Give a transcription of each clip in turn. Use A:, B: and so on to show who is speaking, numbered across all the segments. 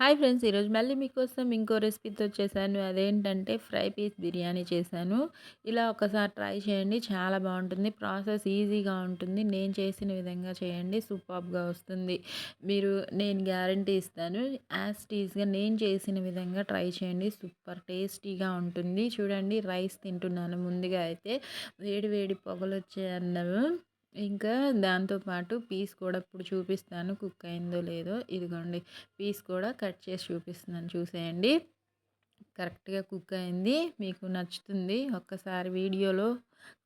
A: Hi friends ఈరోజు మళ్ళీ మీకోసం ఇంకో రెసిపీతో వచ్చేసాను అదేంటంటే ఫ్రై పీస్ బిర్యానీ చేశాను. ఇలా ఒకసారి ట్రై చేయండి చాలా బాగుంటుంది. ప్రాసెస్ ఈజీగా ఉంటుంది. నేను చేసిన విధంగా చేయండి సూపర్గా వస్తుంది. మీరు నేను గ్యారంటీ ఇస్తాను. యాజ్ టీజ్గా నేను చేసిన విధంగా ట్రై చేయండి. సూపర్ టేస్టీగా ఉంటుంది. చూడండి రైస్ తింటున్నాను ముందుగా అయితే. వేడి వేడి పొగలు వచ్చే అన్నము. ఇంకా దాంతోపాటు పీస్ కూడా ఇప్పుడు చూపిస్తాను కుక్ అయిందో లేదో. ఇదిగోండి పీస్ కూడా కట్ చేసి చూపిస్తున్నాను. చూసేయండి. కరెక్ట్గా కుక్ అయింది. మీకు నచ్చుతుంది ఒక్కసారి వీడియోలో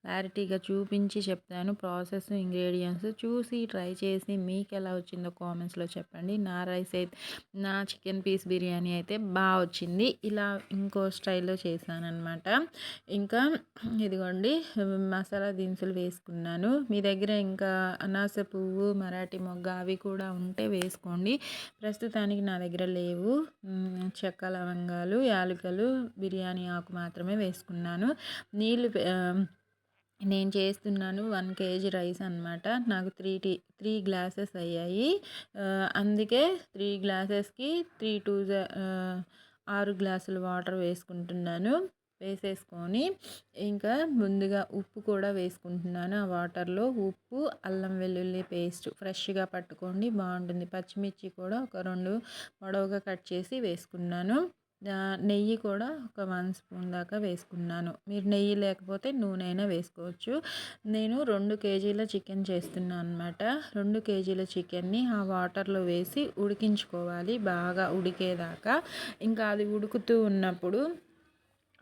A: క్లారిటీగా చూపించి చెప్తాను. ప్రాసెస్ ఇంగ్రీడియంట్స్ చూసి ట్రై చేసి మీకు ఎలా వచ్చిందో కామెంట్స్లో చెప్పండి. నా రైస్ అయితే నా చికెన్ పీస్ బిర్యానీ అయితే బాగా వచ్చింది. ఇలా ఇంకో స్టైల్లో చేశానమాట ఇంకా ఇదిగోండి మసాలా దినుసులు వేసుకున్నాను. మీ దగ్గర ఇంకా అనాస పువ్వు మరాఠీ మొగ్గ అవి కూడా ఉంటే వేసుకోండి. ప్రస్తుతానికి నా దగ్గర లేవు. చెక్క లవంగాలు యాలకులు బిర్యానీ ఆకు మాత్రమే వేసుకున్నాను. నీళ్ళు నేను చేస్తున్నాను వన్ కేజీ రైస్ అనమాట నాకు త్రీ టీ త్రీ గ్లాసెస్ అయ్యాయి. అందుకే త్రీ గ్లాసెస్కి త్రీ టూ ఆరు గ్లాసులు వాటర్ వేసుకుంటున్నాను. వేసేసుకొని ఇంకా ముందుగా ఉప్పు కూడా వేసుకుంటున్నాను. ఆ వాటర్లో ఉప్పు అల్లం వెల్లుల్లి పేస్ట్ ఫ్రెష్గా పట్టుకోండి. బాగుంటుంది. పచ్చిమిర్చి కూడా ఒక రెండు పొడవుగా కట్ చేసి వేసుకున్నాను. నెయ్యి కూడా ఒక వన్ స్పూన్ దాకా వేసుకున్నాను. మీరు నెయ్యి లేకపోతే నూనె అయినా వేసుకోవచ్చు. నేను రెండు కేజీల చికెన్ చేస్తున్నాను అనమాట రెండు కేజీల చికెన్ని ఆ వాటర్లో వేసి ఉడికించుకోవాలి. బాగా ఉడికేదాకా. ఇంకా అది ఉడుకుతూ ఉన్నప్పుడు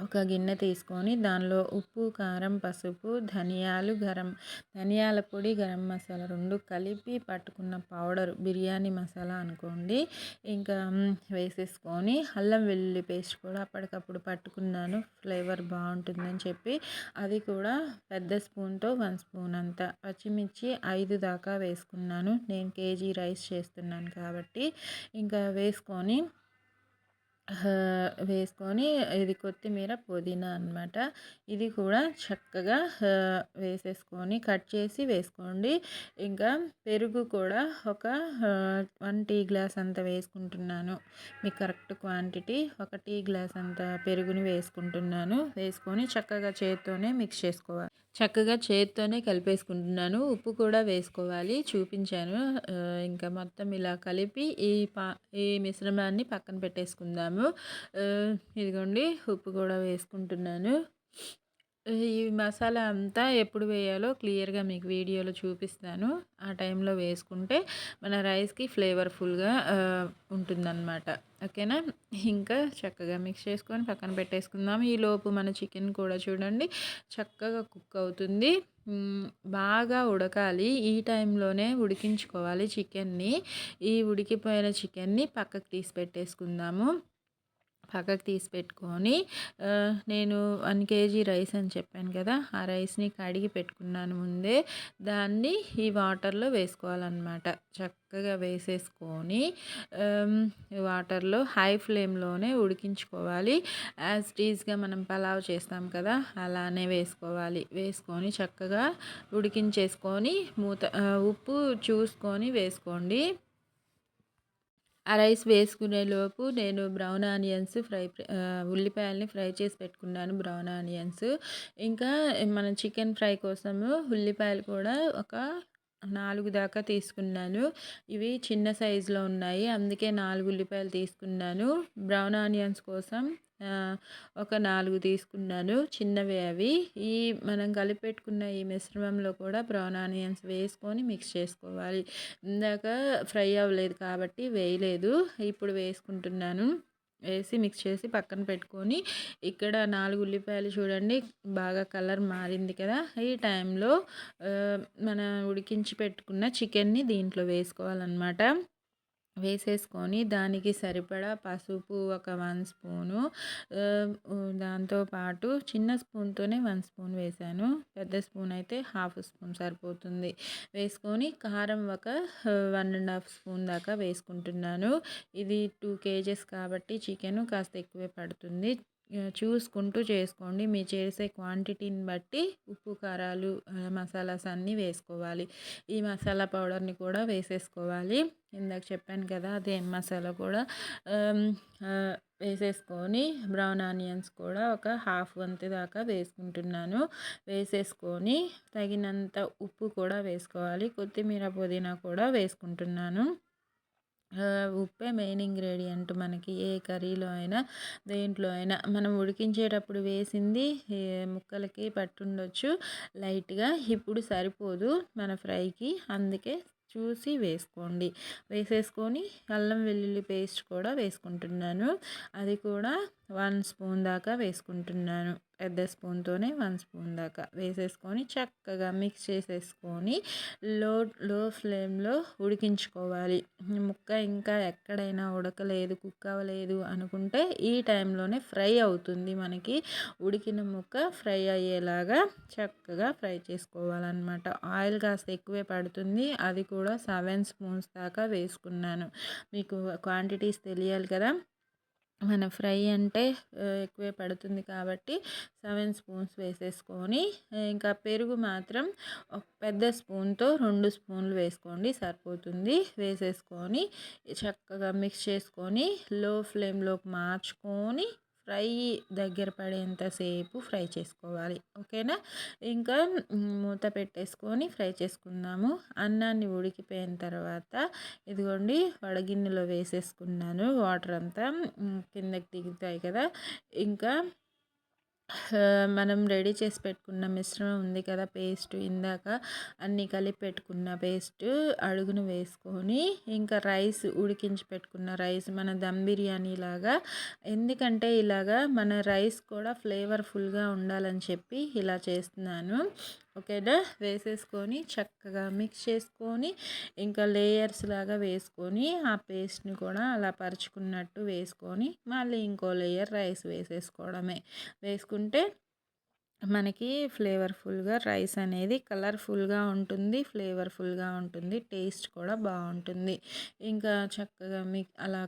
A: ఒక గిన్నె తీసుకొని దానిలో ఉప్పు కారం పసుపు ధనియాలు గరం ధనియాల పొడి గరం మసాలా రెండు కలిపి పట్టుకున్న పౌడర్ బిర్యానీ మసాలా అనుకోండి. ఇంకా వేసేసుకొని అల్లం వెల్లుల్లి పేస్ట్ కూడా అప్పటికప్పుడు పట్టుకున్నాను. ఫ్లేవర్ బాగుంటుందని చెప్పి అది కూడా పెద్ద స్పూన్తో వన్ స్పూన్ అంత పచ్చిమిర్చి ఐదు దాకా వేసుకున్నాను. నేను కేజీ రైస్ చేస్తున్నాను కాబట్టి. ఇంకా వేసుకొని వేసుకొని ఇది కొత్తిమీర పుదీనా అనమాట ఇది కూడా చక్కగా వేసేసుకొని కట్ చేసి వేసుకోండి. ఇంకా పెరుగు కూడా ఒక వన్ టీ గ్లాస్ అంత వేసుకుంటున్నాను. మీ కరెక్ట్ క్వాంటిటీ ఒక టీ గ్లాస్ అంత పెరుగుని వేసుకుంటున్నాను. వేసుకొని చక్కగా చేతితోనే మిక్స్ చేసుకోవాలి. చక్కగా చేతితోనే కలిపేసుకుంటున్నాను. ఉప్పు కూడా వేసుకోవాలి. చూపించాను. ఇంకా మొత్తం ఇలా కలిపి ఈ పా ఈ మిశ్రమాన్ని పక్కన పెట్టేసుకుందాము. ఇదిగోండి ఉప్పు కూడా వేసుకుంటున్నాను. ఈ మసాలా అంతా ఎప్పుడు వేయాలో క్లియర్గా మీకు వీడియోలో చూపిస్తాను. ఆ టైంలో వేసుకుంటే మన రైస్కి ఫ్లేవర్ఫుల్గా ఉంటుందన్నమాట. ఓకేనా? ఇంకా చక్కగా మిక్స్ చేసుకొని పక్కన పెట్టేసుకుందాం. ఈలోపు మన చికెన్ కూడా చూడండి చక్కగా కుక్ అవుతుంది. బాగా ఉడకాలి. ఈ టైంలోనే ఉడికించుకోవాలి చికెన్ని. ఈ ఉడికిపోయిన చికెన్ని పక్కకు తీసి పెట్టేసుకుందాము. పక్కకు తీసి పెట్టుకొని నేను వన్ కేజీ రైస్ అని చెప్పాను కదా ఆ రైస్ని కడిగి పెట్టుకున్నాను ముందే. దాన్ని ఈ వాటర్లో వేసుకోవాలన్నమాట. చక్కగా వేసేసుకొని వాటర్లో హై ఫ్లేమ్లోనే ఉడికించుకోవాలి. యాజ్ టీజ్గా మనం పలావ్ చేస్తాం కదా అలానే వేసుకోవాలి. వేసుకొని చక్కగా ఉడికించేసుకొని మూత ఉప్పు చూసుకొని వేసుకోండి. ఆ రైస్ వేసుకునే లోపు నేను బ్రౌన్ ఆనియన్స్ ఫ్రై ఉల్లిపాయలని ఫ్రై చేసి పెట్టుకున్నాను బ్రౌన్ ఆనియన్స్. ఇంకా మన చికెన్ ఫ్రై కోసము ఉల్లిపాయలు కూడా ఒక నాలుగు దాకా తీసుకున్నాను. ఇవి చిన్న సైజులో ఉన్నాయి. అందుకే నాలుగు ఉల్లిపాయలు తీసుకున్నాను. బ్రౌన్ ఆనియన్స్ కోసం ఒక నాలుగు తీసుకున్నాను. చిన్నవి అవి. ఈ మనం కలిపెట్టుకున్న ఈ మిశ్రమంలో కూడా బ్రౌన్ ఆనియన్స్ వేసుకొని మిక్స్ చేసుకోవాలి. ఇందాక ఫ్రై అవ్వలేదు కాబట్టి వేయలేదు. ఇప్పుడు వేసుకుంటున్నాను. వేసి మిక్స్ చేసి పక్కన పెట్టుకొని ఇక్కడ నాలుగు ఉల్లిపాయలు చూడండి బాగా కలర్ మారింది కదా. ఈ టైంలో మన ఉడికించి పెట్టుకున్న చికెన్ని దీంట్లో వేసుకోవాలన్నమాట. వేసేసుకొని దానికి సరిపడా పసుపు ఒక వన్ స్పూను దాంతోపాటు చిన్న స్పూన్తోనే వన్ స్పూన్ వేసాను పెద్ద స్పూన్ అయితే హాఫ్ స్పూన్ సరిపోతుంది. వేసుకొని కారం ఒక వన్ అండ్ హాఫ్ స్పూన్ దాకా వేసుకుంటున్నాను. ఇది టూ కేజెస్ కాబట్టి చికెన్ కాస్త ఎక్కువే పడుతుంది. చూసుకుంటూ చేసుకోండి. మీ చేసే క్వాంటిటీని బట్టి ఉప్పు కారాలు మసాలాస్ అన్నీ వేసుకోవాలి. ఈ మసాలా పౌడర్ని కూడా వేసేసుకోవాలి. ఇందాక చెప్పాను కదా అదే మసాలా కూడా వేసేసుకొని బ్రౌన్ ఆనియన్స్ కూడా ఒక హాఫ్ వంతు దాకా వేసుకుంటున్నాను. వేసేసుకొని తగినంత ఉప్పు కూడా వేసుకోవాలి. కొత్తిమీర పుదీనా కూడా వేసుకుంటున్నాను. ఉప్పే మెయిన్ ఇంగ్రీడియంట్ మనకి ఏ కర్రీలో అయినా దేంట్లో అయినా. మనం ఉడికించేటప్పుడు వేసింది ముక్కలకి పట్టుండొచ్చు లైట్గా. ఇప్పుడు సరిపోదు మన ఫ్రైకి అందుకే చూసి వేసుకోండి. వేసేసుకొని అల్లం వెల్లుల్లి పేస్ట్ కూడా వేసుకుంటున్నాను. అది కూడా వన్ స్పూన్ దాకా వేసుకుంటున్నాను. పెద్ద స్పూన్తోనే వన్ స్పూన్ దాకా వేసేసుకొని చక్కగా మిక్స్ చేసేసుకొని లో లో ఫ్లేమ్లో ఉడికించుకోవాలి. ముక్క ఇంకా ఎక్కడైనా ఉడకలేదు కుక్ అవ్వలేదు అనుకుంటే ఈ టైంలోనే ఫ్రై అవుతుంది మనకి. ఉడికిన ముక్క ఫ్రై అయ్యేలాగా చక్కగా ఫ్రై చేసుకోవాలన్నమాట. ఆయిల్ కాస్త ఎక్కువే పడుతుంది. అది కూడా సెవెన్ స్పూన్స్ దాకా వేసుకున్నాను. మీకు క్వాంటిటీస్ తెలియాలి కదా? మన ఫ్రై అంటే ఎక్కువే పడుతుంది కాబట్టి సెవెన్ స్పూన్స్ వేసేసుకొని ఇంకా పెరుగు మాత్రం ఒక పెద్ద స్పూన్తో రెండు స్పూన్లు వేసుకోండి సరిపోతుంది. వేసేసుకొని చక్కగా మిక్స్ చేసుకొని లో ఫ్లేమ్లోకి మార్చుకొని ఫ్రై దగ్గర పడేంతసేపు ఫ్రై చేసుకోవాలి. ఓకేనా? ఇంకా మూత పెట్టేసుకొని ఫ్రై చేసుకుందాము. అన్నాన్ని ఉడికిపోయిన తర్వాత ఇదిగోండి వడగిన్నెలో వేసేసుకున్నాను. వాటర్ అంతా కిందకి దిగుతాయి కదా. ఇంకా మనం రెడీ చేసి పెట్టుకున్న మిశ్రమం ఉంది కదా పేస్ట్ ఇందాక. అన్నీ కలిపి పెట్టుకున్న పేస్ట్ అడుగును వేసుకొని ఇంకా రైస్ ఉడికించి పెట్టుకున్న రైస్ మన దమ్ బిర్యానీ లాగా. ఎందుకంటే ఇలాగా మన రైస్ కూడా ఫ్లేవర్ఫుల్గా ఉండాలని చెప్పి ఇలా చేస్తున్నాను. ఓకేనా? వేసేసుకొని చక్కగా మిక్స్ చేసుకొని ఇంకా లేయర్స్ లాగా వేసుకొని ఆ పేస్ట్ని కూడా అలా పరుచుకున్నట్టు వేసుకొని మళ్ళీ ఇంకో లేయర్ రైస్ వేసేసుకోవడమే. వేసుకుంటే మనకి ఫ్లేవర్ఫుల్గా రైస్ అనేది కలర్ఫుల్గా ఉంటుంది ఫ్లేవర్ఫుల్గా ఉంటుంది టేస్ట్ కూడా బాగుంటుంది. ఇంకా చక్కగా మీ అలా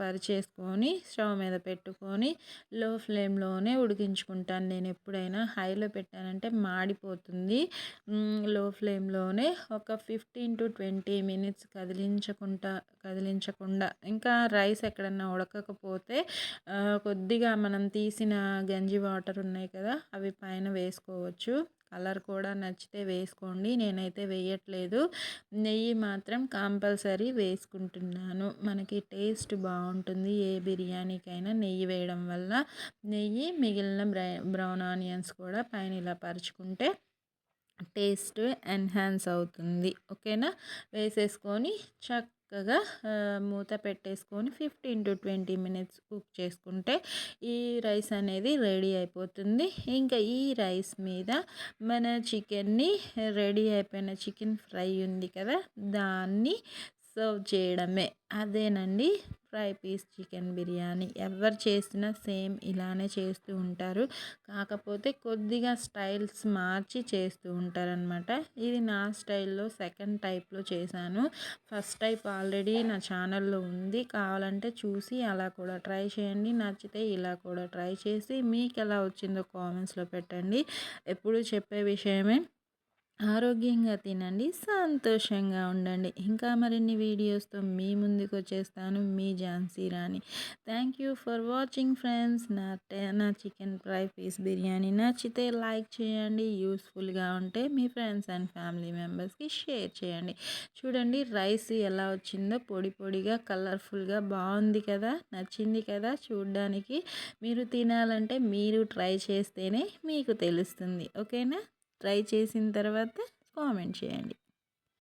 A: పరిచేసుకొని స్టవ్ మీద పెట్టుకొని లో ఫ్లేమ్లోనే ఉడికించుకుంటాను. నేను ఎప్పుడైనా హైలో పెట్టానంటే మాడిపోతుంది. లో ఫ్లేమ్లోనే ఒక ఫిఫ్టీన్ టు ట్వంటీ మినిట్స్ కదిలించకుండా కదిలించకుండా ఇంకా రైస్ ఎక్కడన్నా ఉడకకపోతే కొద్దిగా మనం తీసిన గంజి వాటర్ ఉన్నాయి కదా అవి పైన వేసుకోవచ్చు. కలర్ కూడా నచ్చితే వేసుకోండి. నేనైతే వేయట్లేదు. నెయ్యి మాత్రం కంపల్సరీ వేసుకుంటున్నాను. మనకి టేస్ట్ బాగుంటుంది. ఏ బిర్యానీకైనా నెయ్యి వేయడం వల్ల. నెయ్యి మిగిలిన బ్రౌన్ ఆనియన్స్ కూడా పైన ఇలా పరుచుకుంటే టేస్ట్ ఎన్హాన్స్ అవుతుంది. ఓకేనా? వేసేసుకొని చక్క చక్కగా మూత పెట్టేసుకొని fifteen to twenty minutes cook చేసుకుంటే ఈ రైస్ అనేది రెడీ అయిపోతుంది. ఇంకా ఈ రైస్ మీద మన చికెన్ని రెడీ అయిపోయిన చికెన్ ఫ్రై ఉంది కదా దాన్ని సర్వ్ చేయడమే. అదేనండి. Fry piece chicken biryani. ఎవరు చేసినా సేమ్ ఇలానే చేస్తూ ఉంటారు. కాకపోతే కొద్దిగా స్టైల్స్ మార్చి చేస్తూ ఉంటారనమాట ఇది నా స్టైల్లో సెకండ్ టైప్లో చేశాను. ఫస్ట్ టైప్ ఆల్రెడీ నా ఛానల్లో ఉంది. కావాలంటే చూసి అలా కూడా ట్రై చేయండి. నచ్చితే ఇలా కూడా ట్రై చేసి మీకు ఎలా వచ్చిందో కామెంట్స్లో పెట్టండి. ఎప్పుడు చెప్పే విషయమే. ఆరోగ్యంగా తినండి సంతోషంగా ఉండండి. ఇంకా మరిన్ని వీడియోస్తో మీ ముందుకు వచ్చేస్తాను మీ Jhansi Rani. Thank you for watching friends. నా నా చికెన్ ఫ్రై పీస్ బిర్యానీ నచ్చితే లైక్ చేయండి. యూస్ఫుల్గా ఉంటే మీ ఫ్రెండ్స్ అండ్ ఫ్యామిలీ మెంబర్స్కి షేర్ చేయండి. చూడండి రైస్ ఎలా వచ్చిందో. పొడి పొడిగా కలర్ఫుల్గా బాగుంది కదా. నచ్చింది కదా చూడడానికి. మీరు తినాలంటే మీరు ట్రై చేస్తేనే మీకు తెలుస్తుంది. ఓకేనా? ట్రై చేసిన తర్వాత కామెంట్ చేయండి.